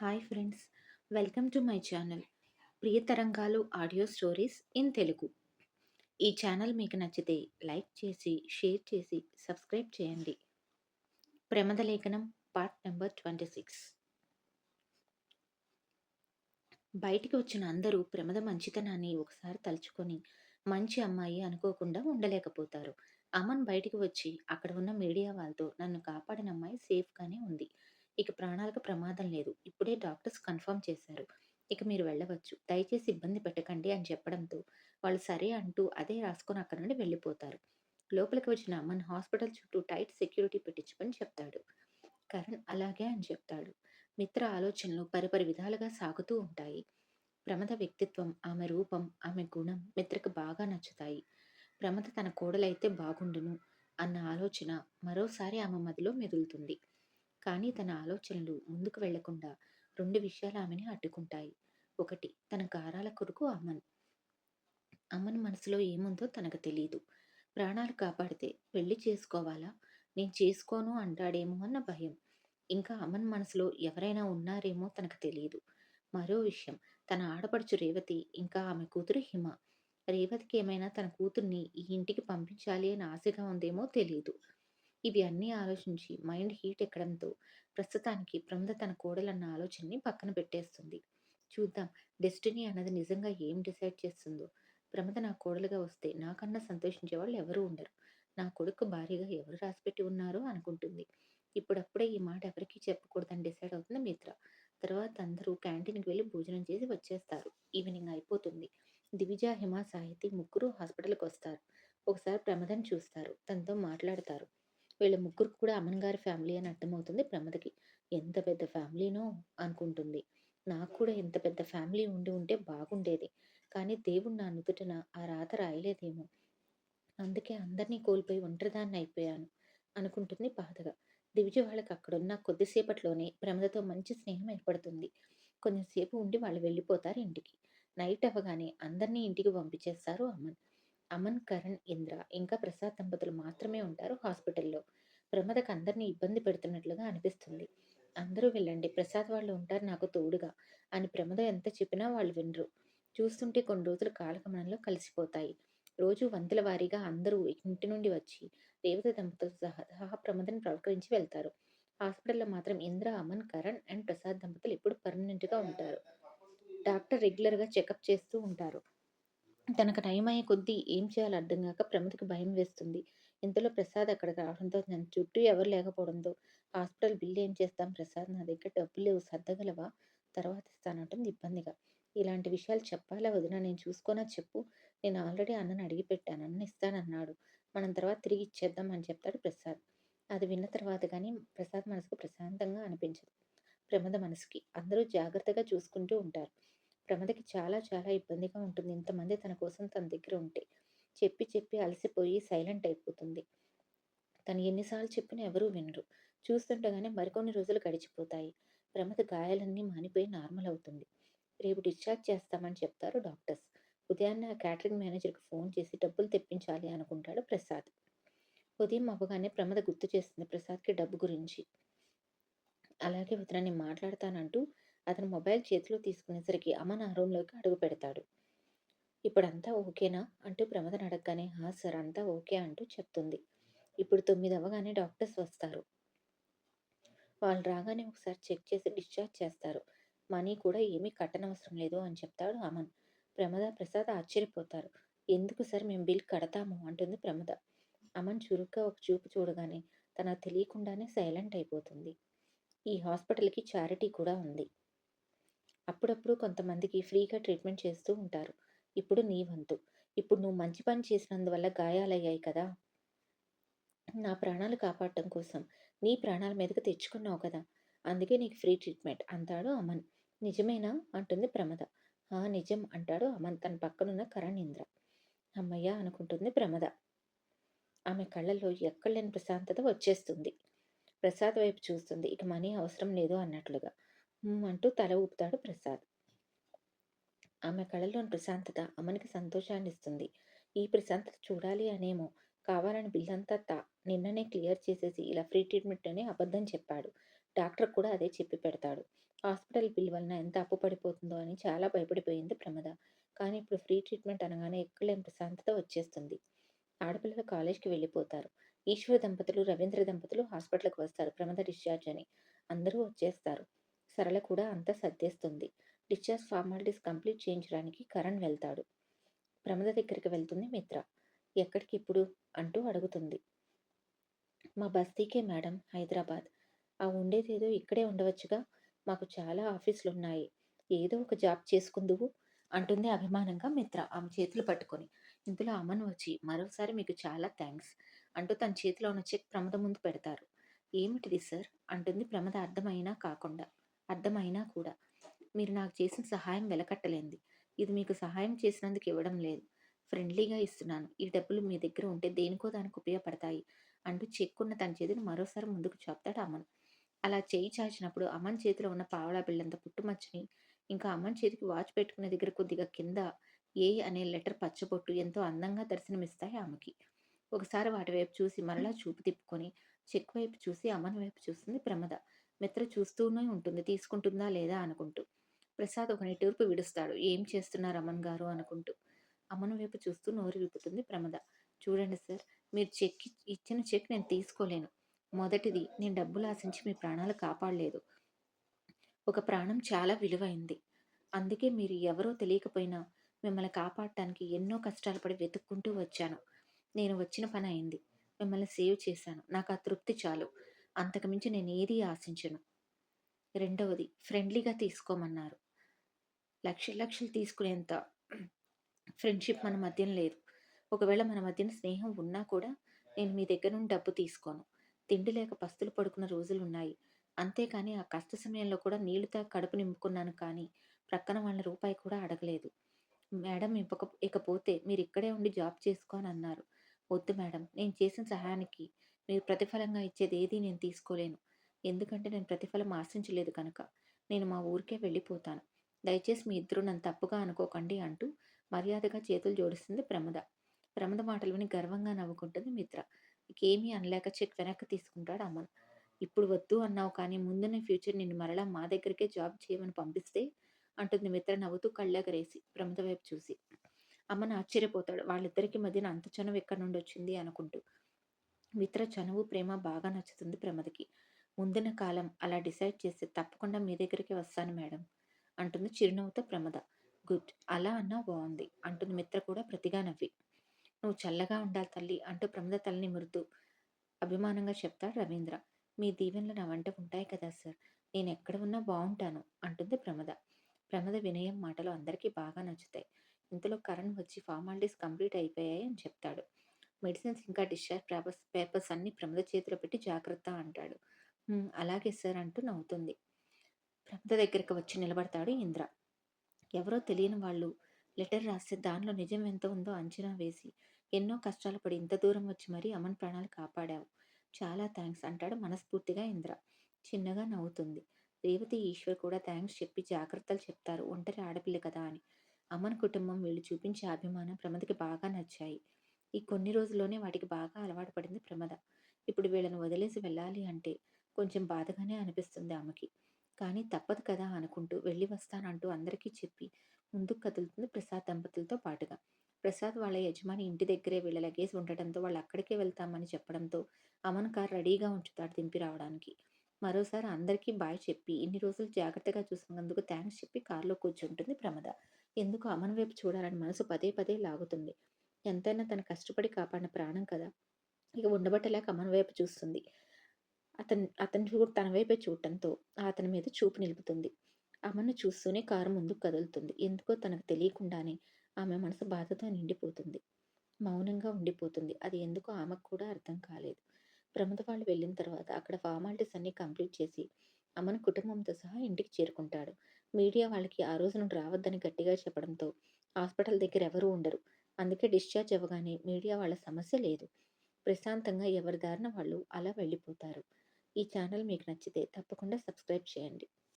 Hi friends. Welcome to my channel Priya తరంగాలు audio stories in Telugu. ఈ channel మీకు నచ్చితే లైక్ చేసి షేర్ చేసి సబ్స్క్రైబ్ చేయండి. ప్రమద లేఖనం పార్ట్ నెంబర్ ట్వంటీ సిక్స్. బయటికి వచ్చిన అందరూ ప్రమద మంచితనాన్ని ఒకసారి తలుచుకొని మంచి అమ్మాయి అనుకోకుండా ఉండలేకపోతారు. అమన్ బయటికి వచ్చి అక్కడ ఉన్న మీడియా వాళ్ళతో నన్ను కాపాడిన అమ్మాయి సేఫ్గానే ఉంది. ఇక ప్రాణాలకు ప్రమాదం లేదు. ఇప్పుడే డాక్టర్స్ కన్ఫర్మ్ చేశారు. ఇక మీరు వెళ్ళవచ్చు. దయచేసి ఇబ్బంది పెట్టకండి అని చెప్పడంతో వాళ్ళు సరే అంటూ అదే రాసుకొని అక్కడ నుండి వెళ్ళిపోతారు. లోపలికి వచ్చిన మన హాస్పిటల్ చుట్టూ టైట్ సెక్యూరిటీ పెట్టించుకొని చెప్తాడు. కరణ్ అలాగే అని చెప్తాడు. మిత్ర ఆలోచనలు పరిపరి విధాలుగా సాగుతూ ఉంటాయి. ప్రమద వ్యక్తిత్వం ఆమె రూపం ఆమె గుణం మిత్రకు బాగా నచ్చుతాయి. ప్రమద తన కోడలైతే బాగుండును అన్న ఆలోచన మరోసారి ఆమె మదిలో మెదులుతుంది. కానీ తన ఆలోచనలు ముందుకు వెళ్ళకుండా రెండు విషయాలు ఆమెని అడ్డుకుంటాయి. ఒకటి తన గారాల కొడుకు అమన్. అమ్మన్ మనసులో ఏముందో తనకు తెలియదు ప్రాణాలు కాపాడితే పెళ్ళి చేసుకోవాలా? నేను చేసుకోను అంటాడేమో అన్న భయం. ఇంకా అమన్ మనసులో ఎవరైనా ఉన్నారేమో తనకు తెలియదు మరో విషయం తన ఆడపడుచు రేవతి ఇంకా ఆమె కూతురు హిమ. రేవతికి ఏమైనా తన కూతుర్ని ఈ ఇంటికి పంపించాలి అని ఆశగా ఉందేమో తెలియదు ఇవి అన్నీ ఆలోచించి మైండ్ హీట్ ఎక్కడంతో ప్రస్తుతానికి బృంద తన కోడలన్న ఆలోచనని పక్కన పెట్టేస్తుంది. చూద్దాం డెస్టినీ అన్నది నిజంగా ఏం డిసైడ్ చేస్తుందో. ప్రమద నా కోడలుగా వస్తే నాకన్నా సంతోషించే వాళ్ళు ఎవరు ఉండరు. నా కొడుకు భారీగా ఎవరు రాసిపెట్టి ఉన్నారో అనుకుంటుంది. ఇప్పుడప్పుడే ఈ మాట ఎవరికీ చెప్పకూడదని డిసైడ్ అవుతుంది మిత్ర. తర్వాత అందరూ క్యాంటీన్కి వెళ్ళి భోజనం చేసి వచ్చేస్తారు. ఈవినింగ్ అయిపోతుంది. దివిజ హిమ సాహితి ముగ్గురు హాస్పిటల్కి వస్తారు. ఒకసారి ప్రమదం చూస్తారు. తనతో మాట్లాడతారు. వీళ్ళ ముగ్గురు కూడా అమ్మన్ గారి ఫ్యామిలీ అని అర్థమవుతుంది. ప్రమదకి ఎంత పెద్ద ఫ్యామిలీనో అనుకుంటుంది. నాకు కూడా ఎంత పెద్ద ఫ్యామిలీ ఉండి ఉంటే బాగుండేది. కానీ దేవుడు నా నుదుటన ఆ రాత రాయలేదేమో. అందుకే అందరినీ కోల్పోయి ఒంటరిదాన్ని అయిపోయాను అనుకుంటుంది బాధగా. దివిజ వాళ్ళకి అక్కడున్న కొద్దిసేపట్లోనే ప్రమదతో మంచి స్నేహం ఏర్పడుతుంది. కొంచెంసేపు ఉండి వాళ్ళు వెళ్ళిపోతారు ఇంటికి. నైట్ అవ్వగానే అందరినీ ఇంటికి పంపించేస్తారు అమ్మన్ అమన్ కరణ్ ఇంద్ర. ఇంకా ప్రసాద్ దంపతులు మాత్రమే ఉంటారు హాస్పిటల్లో. ప్రమదకు అందరినీ ఇబ్బంది పెడుతున్నట్లుగా అనిపిస్తుంది. అందరూ వెళ్ళండి ప్రసాద్ వాళ్ళు ఉంటారు నాకు తోడుగా అని ప్రమద ఎంత చెప్పినా వాళ్ళు వినరు. చూస్తుంటే కొన్ని రోజులు కాలగమనంలో కలిసిపోతాయి. రోజు వంతుల వారీగా అందరూ ఇంటి నుండి వచ్చి రేవతి దంపతులు సహా సహా ప్రమదని ప్రవకరించి వెళ్తారు. హాస్పిటల్లో మాత్రం ఇంద్ర అమన్ కరణ్ అండ్ ప్రసాద్ దంపతులు ఇప్పుడు పర్మనెంట్గా ఉంటారు. డాక్టర్ రెగ్యులర్గా చెకప్ చేస్తూ ఉంటారు. తనకు నయమయ్యే కొద్దీ ఏం చేయాలో అర్థం కాక ప్రమదకి భయం వేస్తుంది. ఇంతలో ప్రసాద్ అక్కడికి రావడంతో నన్ను చుట్టూ ఎవరు లేకపోవడంతో హాస్పిటల్ బిల్లు ఏం చేస్తాం ప్రసాద్? నా దగ్గర డబ్బులు లేవు సర్దగలవా తర్వాత ఇస్తానంటుంది ఇబ్బందిగా. ఇలాంటి విషయాలు చెప్పాలా వదినా? నేను చూసుకోనా? చెప్పు. నేను ఆల్రెడీ అన్నను అడిగి పెట్టాను. అన్న ఇస్తానన్నాడు. మనం తర్వాత తిరిగి ఇచ్చేద్దాం అని చెప్తాడు ప్రసాద్. అది విన్న తర్వాత కానీ ప్రసాద్ మనసుకు ప్రశాంతంగా అనిపించదు. ప్రమద మనసుకి అందరూ జాగ్రత్తగా చూసుకుంటూ ఉంటారు. ప్రమదకి చాలా చాలా ఇబ్బందిగా ఉంటుంది. ఇంతమంది తన కోసం తన దగ్గర ఉంటే చెప్పి చెప్పి అలసిపోయి సైలెంట్ అయిపోతుంది. తను ఎన్నిసార్లు చెప్పినా ఎవరూ వినరు. చూస్తుండగానే మరికొన్ని రోజులు గడిచిపోతాయి. ప్రమద గాయాలన్నీ మానిపోయి నార్మల్ అవుతుంది. రేపు డిశ్చార్జ్ చేస్తామని చెప్తారు డాక్టర్స్. ఉదయాన్నే క్యాటరింగ్ మేనేజర్కి ఫోన్ చేసి డబ్బులు తెప్పించాలి అనుకుంటాడు ప్రసాద్. ఉదయం అవ్వగానే ప్రమద గుర్తు చేస్తుంది ప్రసాద్కి డబ్బు గురించి. అలాగే వదిన మాట్లాడతానంటూ అతను మొబైల్ చేతిలో తీసుకునేసరికి అమన్ నా రూమ్లోకి అడుగు పెడతాడు. ఇప్పుడంతా ఓకేనా? అంటూ ప్రమదన్ అడగగానే హా సార్ అంతా ఓకే అంటూ చెప్తుంది. ఇప్పుడు తొమ్మిది అవ్వగానే డాక్టర్స్ వస్తారు. వాళ్ళు రాగానే ఒకసారి చెక్ చేసి డిశ్చార్జ్ చేస్తారు. మనీ కూడా ఏమీ కట్టనవసరం లేదు అని చెప్తాడు అమన్. ప్రమద ప్రసాద్ ఆశ్చర్యపోతారు. ఎందుకు సార్ మేము బిల్ కడతాము? అంటుంది ప్రమద. అమన్ చురుగ్గా ఒక చూపు చూడగానే తన తెలియకుండానే సైలెంట్ అయిపోతుంది. ఈ హాస్పిటల్కి చారిటీ కూడా ఉంది. అప్పుడప్పుడు కొంతమందికి ఫ్రీగా ట్రీట్మెంట్ చేస్తూ ఉంటారు. ఇప్పుడు నీ వంతు. ఇప్పుడు నువ్వు మంచి పని చేసినందువల్ల గాయాలయ్యాయి కదా. నా ప్రాణాలు కాపాడటం కోసం నీ ప్రాణాల మీదకి తెచ్చుకున్నావు కదా. అందుకే నీకు ఫ్రీ ట్రీట్మెంట్ అంటాడు అమన్. నిజమేనా? అంటుంది ప్రమద. ఆ నిజం అంటాడు అమన్ తన పక్కనున్న కరణ్ ఇంద్ర అమ్మయ్య అనుకుంటుంది ప్రమద. ఆమె కళ్ళల్లో ఎక్కడలేని ప్రశాంతత వచ్చేస్తుంది. ప్రసాద్ వైపు చూస్తుంది. ఇక మనీ అవసరం లేదు అన్నట్లుగా. అంటూ తల ఊపుతాడు ప్రసాద్ ఆమె కళలోని ప్రశాంతత అమ్మనికి సంతోషాన్ని ఇస్తుంది ఈ ప్రశాంతత చూడాలి అనేమో కావాలని బిల్లంతా తా నిన్ననే క్లియర్ చేసేసి ఇలా ఫ్రీ ట్రీట్మెంట్ అని అబద్ధం చెప్పాడు డాక్టర్ కూడా అదే చెప్పి పెడతాడు. హాస్పిటల్ బిల్ వలన ఎంత అప్పు పడిపోతుందో అని చాలా భయపడిపోయింది ప్రమద. కానీ ఇప్పుడు ఫ్రీ ట్రీట్మెంట్ అనగానే ఎక్కడలేని ప్రశాంతత వచ్చేస్తుంది. ఆడపిల్లలు కాలేజ్‌కి వెళ్ళిపోతారు. ఈశ్వర్ దంపతులు, రవీంద్ర దంపతులు హాస్పిటల్‌కి వస్తారు ప్రమద డిశ్చార్జ్ అని. అందరూ వచ్చేస్తారు. సరళ కూడా అంతా సర్దేస్తుంది. డిశ్చార్జ్ ఫార్మాలిటీస్ కంప్లీట్ చేయించడానికి కరణ్ వెళ్తాడు. ప్రమద దగ్గరికి వెళ్తుంది మిత్ర. ఎక్కడికిప్పుడు? అంటూ అడుగుతుంది. మా బస్తీకే మేడం హైదరాబాద్. ఆ ఉండేదేదో ఇక్కడే ఉండవచ్చుగా? మాకు చాలా ఆఫీసులు ఉన్నాయి ఏదో ఒక జాబ్ చేసుకుందువు అంటుంది అభిమానంగా మిత్ర ఆమె చేతులు పట్టుకొని. ఇంతలో అమన్ వచ్చి మరోసారి మీకు చాలా థ్యాంక్స్ అంటూ తన చేతిలో ఉన్న చెక్ ప్రమద ముందు పెడతారు. ఏమిటిది సార్? అంటుంది ప్రమద అర్థమైనా కాకుండా. అర్థమైనా కూడా. మీరు నాకు చేసిన సహాయం వెలకట్టలేంది ఇది మీకు సహాయం చేసినందుకు ఇవ్వడం లేదు. ఫ్రెండ్లీగా ఇస్తున్నాను. ఈ డబ్బులు మీ దగ్గర ఉంటే దేనికో దానికి ఉపయోగపడతాయి అంటూ చెక్కున్న తన చేతిని మరోసారి ముందుకు చాపుతాడు అమన్. అలా చేయి చాచినప్పుడు అమన్ చేతిలో ఉన్న పావలా బిళ్ళంత పుట్టుమచ్చని, ఇంకా అమన్ చేతికి వాచ్ పెట్టుకునే దగ్గర కొద్దిగా కింద ఏ అనే లెటర్ పచ్చబొట్టు ఎంతో అందంగా దర్శనమిస్తాయి ఆమెకి. ఒకసారి వాటి వైపు చూసి మరలా చూపు తిప్పుకొని చెక్ వైపు చూసి అమన్ వైపు చూస్తుంది ప్రమద. మిత్ర చూస్తూనే ఉంటుంది తీసుకుంటుందా లేదా అనుకుంటూ. ప్రసాద్ ఒక నిట్టూర్పు విడుస్తాడు. ఏం చేస్తున్నారు అమన్ గారు అనుకుంటూ. అమ్మను వైపు చూస్తూ నోరు విప్పుతుంది ప్రమద. చూడండి సార్ మీరు చెక్ ఇచ్చిన చెక్ నేను తీసుకోలేను. మొదటిది నేను డబ్బులు ఆశించి మీ ప్రాణాలు కాపాడలేదు. ఒక ప్రాణం చాలా విలువైంది. అందుకే మీరు ఎవరో తెలియకపోయినా మిమ్మల్ని కాపాడటానికి ఎన్నో కష్టాలు పడి వెతుక్కుంటూ వచ్చాను. నేను వచ్చిన పని అయింది. మిమ్మల్ని సేవ్ చేశాను. నాకు ఆ తృప్తి చాలు. అంతకుమించి నేను ఏది ఆశించను. రెండవది ఫ్రెండ్లీగా తీసుకోమన్నారు. లక్ష లక్షలు తీసుకునేంత ఫ్రెండ్షిప్ మన మధ్యన లేదు. ఒకవేళ మన మధ్యన స్నేహం ఉన్నా కూడా నేను మీ దగ్గర నుండి డబ్బు తీసుకోను. తిండి లేక పస్తులు పడుకున్న రోజులు ఉన్నాయి అంతేకాని ఆ కష్ట సమయంలో కూడా నీళ్ళు కడుపు నింపుకున్నాను కానీ ప్రక్కన వాళ్ళ రూపాయి కూడా అడగలేదు. మేడం ఇవ్వక ఇకపోతే మీరు ఇక్కడే ఉండి జాబ్ చేసుకో అని అన్నారు. వద్దు మేడం నేను చేసిన సహాయానికి మీరు ప్రతిఫలంగా ఇచ్చేది ఏది నేను తీసుకోలేను. ఎందుకంటే నేను ప్రతిఫలం ఆశించలేదు కనుక. నేను మా ఊరికే వెళ్ళిపోతాను. దయచేసి మీ ఇద్దరు నన్ను తప్పుగా అనుకోకండి అంటూ మర్యాదగా చేతులు జోడిస్తుంది ప్రమద. ప్రమద మాటలు విని గర్వంగా నవ్వుకుంటుంది మిత్ర. ఇకేమీ అనలేక చెక్ వెనక్కి తీసుకుంటాడు అమన్. ఇప్పుడు వద్దు అన్నావు కానీ ముందున్న ఫ్యూచర్ నిన్ను మరలా మా దగ్గరికే జాబ్ చేయమని పంపిస్తే అంటుంది మిత్ర నవ్వుతూ కళ్ళెగరేసి ప్రమద వైపు చూసి. అమ్మను ఆశ్చర్యపోతాడు. వాళ్ళిద్దరికి మధ్యన అంత చనువు ఎక్కడి నుండి వచ్చింది అనుకుంటూ. మిత్ర చనువు, ప్రేమ బాగా నచ్చుతుంది ప్రమదకి. ముందున కాలం అలా డిసైడ్ చేస్తే తప్పకుండా మీ దగ్గరికి వస్తాను మేడం అంటుంది చిరునవ్వుతో ప్రమద. గుడ్. అలా అన్నా బాగుంది అంటుంది మిత్ర కూడా ప్రతిగా నవ్వి. నువ్వు చల్లగా ఉండాలి తల్లి అంటూ ప్రమద తల్లిని నిమురుతూ అభిమానంగా చెప్తాడు రవీంద్ర. మీ దీవెనలు నా వెంట ఉంటాయి కదా సార్. నేను ఎక్కడ ఉన్నా బాగుంటాను అంటుంది ప్రమద. ప్రమద వినయం మాటలు అందరికీ బాగా నచ్చుతాయి. ఇంతలో కరణ్ వచ్చి ఫార్మాలిటీస్ కంప్లీట్ అయిపోయాయి అని చెప్తాడు. మెడిసిన్స్ ఇంకా డిశ్చార్జ్ పేపర్స్ పేపర్స్ అన్నీ ప్రమద చేతిలో పెట్టి జాగ్రత్త అంటాడు. అలాగే సార్" అంటూ నవ్వుతుంది. ప్రమద దగ్గరికి వచ్చి నిలబడతాడు ఇంద్ర. ఎవరో తెలియని వాళ్ళు లెటర్ రాస్తే దానిలో నిజం ఎంత ఉందో అంచనా వేసి ఎన్నో కష్టాలు పడి ఇంత దూరం వచ్చి మరీ అమన్ ప్రాణాలు కాపాడావు. చాలా థ్యాంక్స్ అంటాడు మనస్ఫూర్తిగా ఇంద్ర. చిన్నగా నవ్వుతుంది. రేవతి, ఈశ్వర్ కూడా థ్యాంక్స్ చెప్పి జాగ్రత్తలు చెప్తారు ఒంటరి ఆడపిల్ల కదా అని. అమన్ కుటుంబం వీళ్ళు చూపించే అభిమానం ప్రమదకి బాగా నచ్చాయి. ఈ కొన్ని రోజుల్లోనే వాటికి బాగా అలవాటు పడింది ప్రమద. ఇప్పుడు వీళ్ళని వదిలేసి వెళ్ళాలి అంటే కొంచెం బాధగానే అనిపిస్తుంది ఆమెకి. కానీ తప్పదు కదా అనుకుంటూ వెళ్ళి వస్తానంటూ అందరికీ చెప్పి ముందుకు కదులుతుంది ప్రసాద్ దంపతులతో పాటుగా. ప్రసాద్ వాళ్ళ యజమాని ఇంటి దగ్గరే వీళ్ళ లగేజ్ ఉండటంతో వాళ్ళు అక్కడికే వెళ్తామని చెప్పడంతో అమన్ కార్ రెడీగా ఉంచుతాడు దింపి రావడానికి. మరోసారి అందరికీ బాయ్ చెప్పి ఇన్ని రోజులు జాగ్రత్తగా చూసినందుకు థ్యాంక్స్ చెప్పి కారులో కూర్చుంటుంది ప్రమద. ఎందుకు అమన్ వైపు చూడాలని మనసు పదే పదే లాగుతుంది. ఎంతైనా తను కష్టపడి కాపాడిన ప్రాణం కదా! ఇక ఉండబట్టలేక అమ్మని వైపు చూస్తుంది. అతను అతను చూ తన వైపే చూడటంతో అతని మీద చూపు నిలుపుతుంది. అమన్ను చూస్తూనే కారు ముందుకు కదులుతుంది. ఎందుకో తనకు తెలియకుండానే ఆమె మనసు బాధతో నిండిపోతుంది. మౌనంగా ఉండిపోతుంది. అది ఎందుకో ఆమెకు కూడా అర్థం కాలేదు. ప్రమద వాళ్ళు వెళ్ళిన తర్వాత అక్కడ ఫార్మాలిటీస్ అన్నీ కంప్లీట్ చేసి అమ్మను కుటుంబంతో సహా ఇంటికి చేరుకుంటాడు. మీడియా వాళ్ళకి ఆ రోజు నుండి రావద్దని గట్టిగా చెప్పడంతో హాస్పిటల్ దగ్గర ఎవరూ ఉండరు. అందుకే డిశ్చార్జ్ అవ్వగానే మీడియా వాళ్ళ సమస్య లేదు. ప్రశాంతంగా ఎవరి దారిన వాళ్ళు అలా వెళ్ళిపోతారు. ఈ ఛానల్ మీకు నచ్చితే తప్పకుండా సబ్స్క్రైబ్ చేయండి.